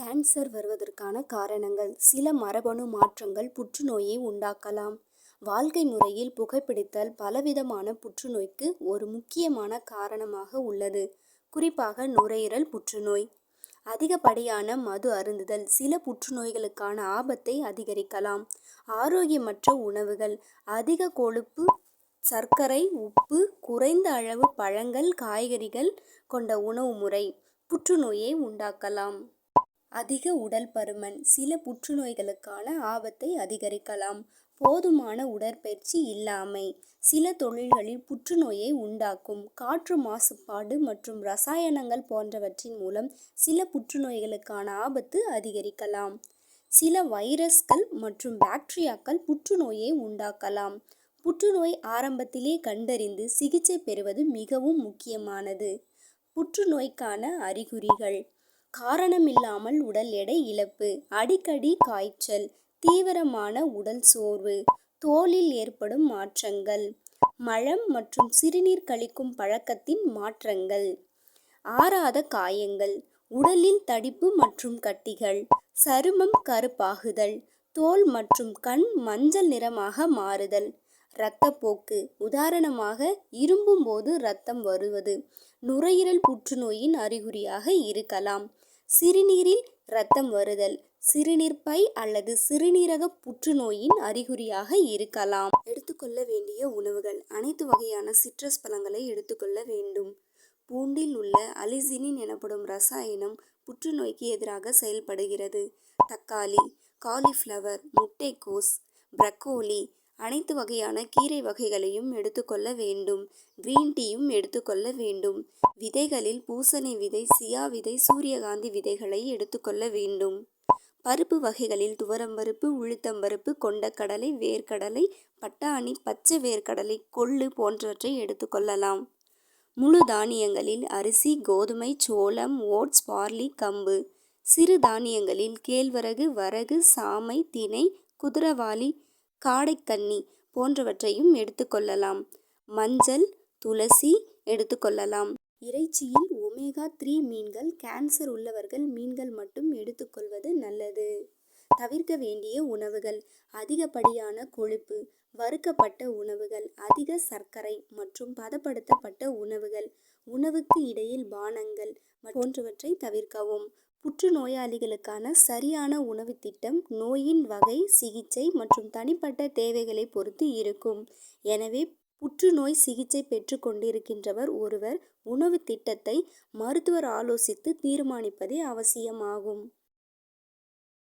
Cancer வருவதற்கான காரணங்கள் சில மரபணு மாற்றங்கள் புற்றுநோயை உண்டாக்கலாம். வாழ்க்கை முறையில் புகைப்பிடித்தல் பலவிதமான புற்றுநோய்க்கு ஒரு முக்கியமான காரணமாக உள்ளது, குறிப்பாக நுரையீரல் புற்றுநோய். அதிகப்படியான மது அருந்துதல் சில புற்றுநோய்களுக்கான ஆபத்தை அதிகரிக்கலாம். ஆரோக்கியமற்ற உணவுகள் அதிக கொழுப்பு, சர்க்கரை, உப்பு, குறைந்த அளவு பழங்கள், காய்கறிகள் கொண்ட உணவு முறை புற்றுநோயை உண்டாக்கலாம். அதிக உடல் பருமன் சில புற்றுநோய்களுக்கான ஆபத்தை அதிகரிக்கலாம். போதுமான உடற்பயிற்சி இல்லாமை சில தொழில்களில் புற்றுநோயை உண்டாக்கும். காற்று மாசுபாடு மற்றும் ரசாயனங்கள் போன்றவற்றின் மூலம் சில புற்றுநோய்களுக்கான ஆபத்து அதிகரிக்கலாம். சில வைரஸ்கள் மற்றும் பாக்டீரியாக்கள் புற்றுநோயை உண்டாக்கலாம். புற்றுநோய் ஆரம்பத்திலே கண்டறிந்து சிகிச்சை பெறுவது மிகவும் முக்கியமானது. புற்றுநோய்க்கான அறிகுறிகள் காரணமில்லாமல் உடல் எடை இழப்பு, அடிக்கடி காய்ச்சல், தீவிரமான உடல் சோர்வு, தோலில் ஏற்படும் மாற்றங்கள், மலம் மற்றும் சிறுநீர் கழிக்கும் பழக்கத்தின் மாற்றங்கள். ஆறாத காயங்கள் உடலில் தடிப்பு மற்றும் கட்டிகள், சருமம் கருப்பாகுதல், தோல் மற்றும் கண் மஞ்சள் நிறமாக மாறுதல். இரத்தப்போக்கு உதாரணமாக, இரும்பும்போது இரத்தம் வருவது நுரையீரல் புற்றுநோயின் அறிகுறியாக இருக்கலாம். சிறுநீரில் இரத்தம் வருதல் சிறுநீர்ப்பை அல்லது சிறுநீரக புற்றுநோயின் அறிகுறியாக இருக்கலாம். எடுத்துக்கொள்ள வேண்டிய உணவுகள் அனைத்து வகையான சிட்ரஸ் பழங்களை எடுத்துக்கொள்ள வேண்டும். பூண்டில் உள்ள அலிசினின் எனப்படும் ரசாயனம் புற்றுநோய்க்கு எதிராக செயல்படுகிறது. தக்காளி, காலிஃப்ளவர் முட்டைக்கோஸ், பிரக்கோலி அனைத்து வகையான கீரை வகைகளையும் எடுத்துக்கொள்ள வேண்டும். கிரீன் டீயும் எடுத்துக்கொள்ள வேண்டும். விதைகளில் பூசணி விதை, சியா விதை, சூரியகாந்தி விதைகளை எடுத்துக்கொள்ள வேண்டும். பருப்பு வகைகளில் துவரம்பருப்பு, உளுத்தம்பருப்பு, கொண்டக்கடலை வேர்க்கடலை, பட்டாணி, பச்சை வேர்க்கடலை, கொள்ளு போன்றவற்றை எடுத்துக்கொள்ளலாம் முழு தானியங்களில் அரிசி, கோதுமை, சோளம், ஓட்ஸ், பார்லி, கம்பு. சிறு தானியங்களில் கேழ்வரகு, வரகு, சாமை, தினை குதிரவாளி காடைக்கன்னி போன்றவற்றையும் எடுத்துக்கொள்ளலாம் மஞ்சள், துளசி எடுத்துக்கொள்ளலாம் இறைச்சியில் ஒமேகா-த்ரீ மீன்கள் கேன்சர் உள்ளவர்கள் மீன்கள் மட்டும் எடுத்துக்கொள்வது நல்லது. தவிர்க்க வேண்டிய உணவுகள் அதிகப்படியான கொழுப்பு, வறுக்கப்பட்ட உணவுகள், அதிக சர்க்கரை மற்றும் பதப்படுத்தப்பட்ட உணவுகள், உணவுக்கு இடையில் பானங்கள் போன்றவற்றை தவிர்க்கவும். புற்றுநோயாளிகளுக்கான சரியான உணவுத் திட்டம் நோயின் வகை, சிகிச்சை மற்றும் தனிப்பட்ட தேவைகளை பொறுத்து இருக்கும். எனவே, புற்றுநோய் சிகிச்சை பெற்றுக்கொண்டிருக்கின்றவர் ஒருவர் உணவுத் திட்டத்தை மருத்துவர் ஆலோசித்து தீர்மானிப்பதே அவசியமாகும்.